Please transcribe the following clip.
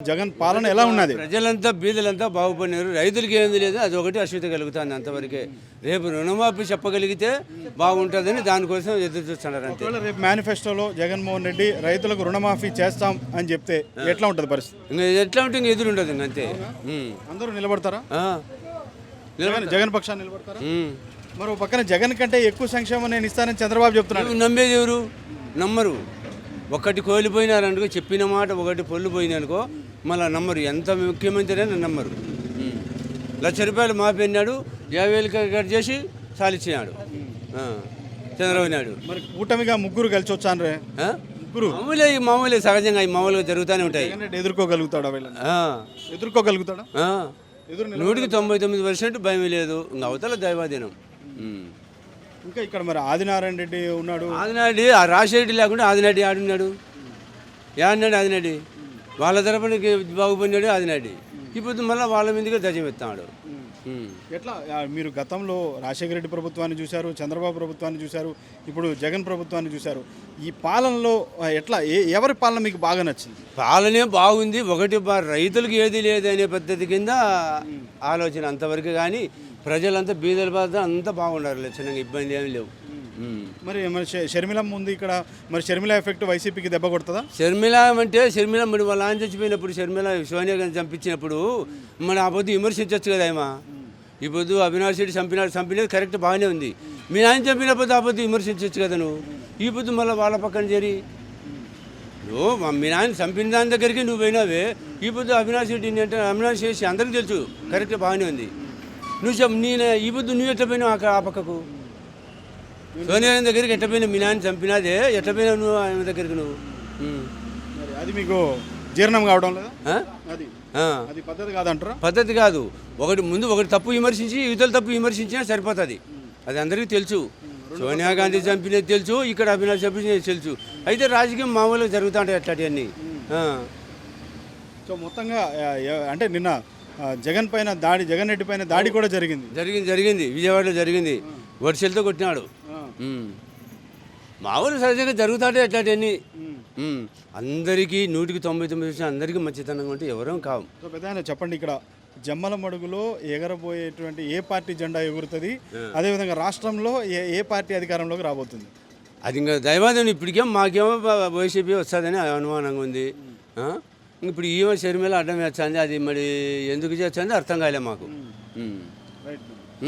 జగన్ పాలన ఎలా ఉన్నది? ప్రజలంతా బీదలంతా బాగుపడినారు. రైతులకి ఏంది లేదు అది ఒకటి అశ్విత కలుగుతుంది అంతవరకే. రేపు రుణమాఫీ చెప్పగలిగితే బాగుంటుందని దానికోసం ఎదురు చూస్తున్నారు అంతే. రేపు మేనిఫెస్టోలో జగన్మోహన్ రెడ్డి రైతులకు రుణమాఫీ చేస్తాం అని చెప్తే ఎట్లా ఉంటుంది పరిస్థితి? ఇంకా ఎట్లా ఉంటే ఇంక ఎదురు ఉండదు ఇంక అంతే. ఉమ్. అందరూ నిలబడతారా? ఆ. జగన్ జగన్ పక్షాన్ని నిలబడతారా? ఉమ్. మరి పక్కన జగన్ కంటే ఎక్కువ సంక్షేమం నేను ఇస్తానని చంద్రబాబు చెప్తున్నాడు. నువ్వు నమ్మేది ఎవరు? నమ్మరు. ఒకటి కోల్పోయినారనుకో చెప్పిన మాట ఒకటి పొల్లు పోయిందనుకో మళ్ళీ నమ్మరు. ఎంత ముఖ్యమంత్రి అయినా నమ్మరు. లక్ష రూపాయలు మాపేనాడు యాభై వేలు కట్ చేసి సాలిచ్చినాడు. ఆ. చంద్రబాబు నాయుడు. మరి కూటమిగా ముగ్గురు కలిసి వచ్చాను రే? ముగ్గురు? మామూలే ఈ మామూలే సహజంగా ఈ మామూలుగా జరుగుతూనే ఉంటాయి. ఎదుర్కోగలుగుతాడా. ఎదుర్కోగలుగుతాడా? ఆ. ఎదురు నిల- నూటికి తొంభై తొమ్మిది పర్సెంట్ భయం లేదు. ఇంకా అవతల దైవాధీనం. ఇంకా ఇక్కడ మరి ఆదినారాయణ రెడ్డి ఉన్నాడు. ఆదినాడి ఆ రాజశేఖరెడ్డి లేకుండా ఆదినాడి ఆడున్నాడు. ఏడన్నాడు ఆదినాడి వాళ్ళ తరపున బాగుపడినాడు ఆదినాడి ఇప్పుడు మళ్ళీ వాళ్ళ ఎత్తాడు ఉమ్. ఎట్లా? మీరు గతంలో రాజశేఖర రెడ్డి ప్రభుత్వాన్ని చూశారు చంద్రబాబు ప్రభుత్వాన్ని చూశారు ఇప్పుడు జగన్ ప్రభుత్వాన్ని చూశారు. ఈ పాలనలో ఎట్లా? ఏ ఎవరి పాలన మీకు బాగా నచ్చింది? పాలనే బాగుంది. ఒకటి రైతులకు ఏది లేదు అనే పద్ధతి కింద ఆలోచన అంతవరకు కానీ ప్రజలంతా బీదల బాధ అంతా బాగుండారు లేదు చిన్నగా ఇబ్బంది ఏమి లేవు. మరి మరి ష- షర్మిలమ్మ ఉంది ఇక్కడ మరి షర్మిల ఎఫెక్ట్ వైసీపీకి దెబ్బ కొడుతుందా? షర్మిల అంటే షర్మిల మరి వాళ్ళ ఆయన చచ్చిపోయినప్పుడు షర్మిల సోనియా గాంధీ చంపించినప్పుడు మన ఆ పొద్దు విమర్శించవచ్చు కదా ఏమా? ఈ పొద్దు అవినాష్ రెడ్డి చంపినాడు చంపినది కరెక్ట్ బాగానే ఉంది. మీ ఆయన చంపిన పొద్దు ఆ పొద్దు విమర్శించవచ్చు కదా నువ్వు? ఈ పొద్దు మళ్ళీ వాళ్ళ పక్కన చేరి. నువ్వు మా- నాయన చంపిన దాని దగ్గరికి నువ్వు పోయినావే. ఈ పొద్దు అవినాష్ రెడ్డి అంటే అవినాష్ చేసి అందరికీ తెలుసు. కరెక్ట్ బాగానే ఉంది. నువ్వు నేను ఈ పొద్దు నువ్వు ఎట్ట పోయినావు ఆ పక్కకు? సోనియా గాంధీ దగ్గరికి ఎట్ట పోయినావు? మీ నాయన చంపినాదే. ఎట్ట పోయినావు నువ్వు ఆమె దగ్గరికి నువ్వు. మరి అది మీకు జీర్ణం కావడం లేదా? ఆ? అది. ఆ. అది పద్ధతి కాదంటారా? పద్ధతి కాదు. ఒకటి ముందు ఒకటి తప్పు విమర్శించి ఇవతల తప్పు విమర్శించినా సరిపోతుంది. అది అందరికీ తెలుసు. సోనియా గాంధీ చంపినది తెలుసు ఇక్కడ అభినాష్ చంపినది తెలుసు. అయితే రాజకీయం మామూలుగా జరుగుతూ ఉంటాయి అట్లాంటివన్నీ ఆ. సో మొత్తంగా ఆ, ఎ- అంటే నిన్న ఆ, జగన్ పైన దాడి జగన్ రెడ్డి పైన దాడి కూడా జరిగింది. జరిగింది జరిగింది. విజయవాడలో జరిగింది. వర్షాలతో కొట్టినాడు. మామూలు సహజంగా జరుగుతాడే అట్లాంటివన్నీ. అందరికీ నూటికి తొంభై తొమ్మిది శాతం అందరికీ మంచితనంగా ఉంటే ఎవరూ కావు. సో పెద్ద చెప్పండి ఇక్కడ జమ్మల మడుగులో ఎగరబోయేటువంటి ఏ పార్టీ జెండా ఎగురుతుంది? అదేవిధంగా రాష్ట్రంలో ఏ ఏ పార్టీ అధికారంలోకి రాబోతుంది? అది ఇంకా దైవాదం ఇప్పటికేం మాకేమో వైసీపీ వస్తుందని అనుమానంగా ఉంది? ఇప్పుడు ఈమె షర్మిల అడ్డం వేస్తుంది అది మరి ఎందుకు చేస్తుంది అర్థం కాలే మాకు.